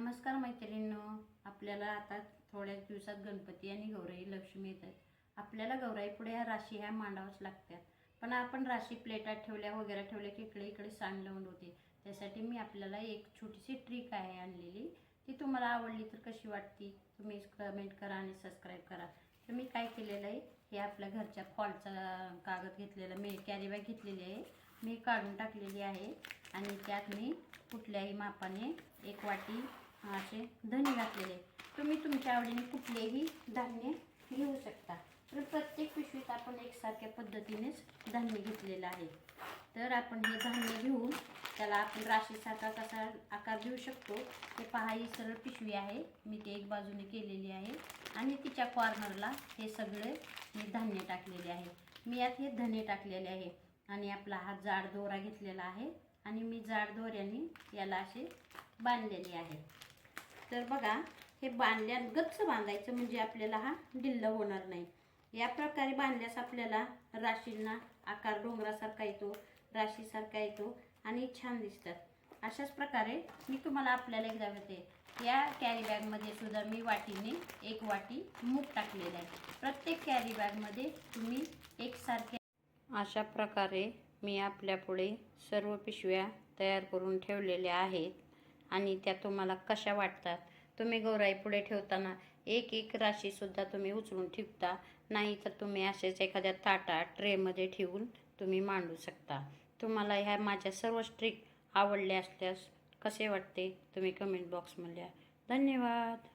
नमस्कार मैत्रिणींनो. आपल्याला आता थोड्याच दिवसात गणपती आणि गौराई लक्ष्मी येतात. आपल्याला गौराई पुढे ह्या राशी ह्या मांडावंच लागतात. पण आपण राशी प्लेटात ठेवल्या वगैरे ठेवल्या की इकडे इकडे सांड लावून होते. त्यासाठी मी आपल्याला एक छोटीशी ट्रिक आहे आणलेली. ती तुम्हाला आवडली तर कशी वाटती तुम्ही कमेंट करा आणि सबस्क्राईब करा. तर मी काय केलेलं आहे हे आपल्या घरच्या फॉलचा कागद घेतलेला मी कॅरी बॅग घेतलेली आहे. मी काढून टाकलेली आहे. आणि त्यात मी कुठल्याही मापाने एक वाटी असे धने घातलेले. तुम्ही तुमच्या आवडीने कुठलेही धान्य घेऊ शकता. तर प्रत्येक पिशवीत आपण एकसारख्या पद्धतीनेच धान्य घेतलेलं आहे. तर आपण हे धान्य घेऊन त्याला आपण राशीसारखा कसा आकार देऊ शकतो ते पहा ही सरळ पिशवी आहे. मी ते एक बाजूने केलेली आहे. आणि तिच्या कॉर्नरला हे सगळे मी धान्य टाकलेले आहे. मी यात हे धने टाकलेले आहे. आणि आपला हा जाड दोरा घेतलेला आहे. आणि मी जाड दोऱ्याने याला असे बांधलेले आहे. तर बघा हे बांधल्या गच्च बांधायचं म्हणजे आपल्याला हा ढिल्ल होणार नाही. या प्रकारे बांधल्यास आपल्याला राशींना आकार डोंगरासारखा येतो राशीसारखा येतो आणि छान दिसतात. अशाच प्रकारे मी तुम्हाला आपल्याला एकदा होते या कॅरी बॅगमध्ये सुद्धा मी वाटीने एक वाटी मूग टाकलेलं आहे. प्रत्येक कॅरी बॅगमध्ये तुम्ही एकसारखे अशा प्रकारे मी आपल्यापुढे सर्व पिशव्या तयार करून ठेवलेल्या आहेत. आणि त्या तुम्हाला कशा वाटतात? तुम्ही गौराई पुढे ठेवताना एक एक राशीसुद्धा तुम्ही उचलून ठेवता. नाही तर तुम्ही असेच एखाद्या ताटा ट्रेमध्ये ठेवून तुम्ही मांडू शकता. तुम्हाला ह्या माझ्या सर्व स्ट्रिक आवडल्या असल्यास कसे वाटते? तुम्ही कमेंट बॉक्समध्ये धन्यवाद.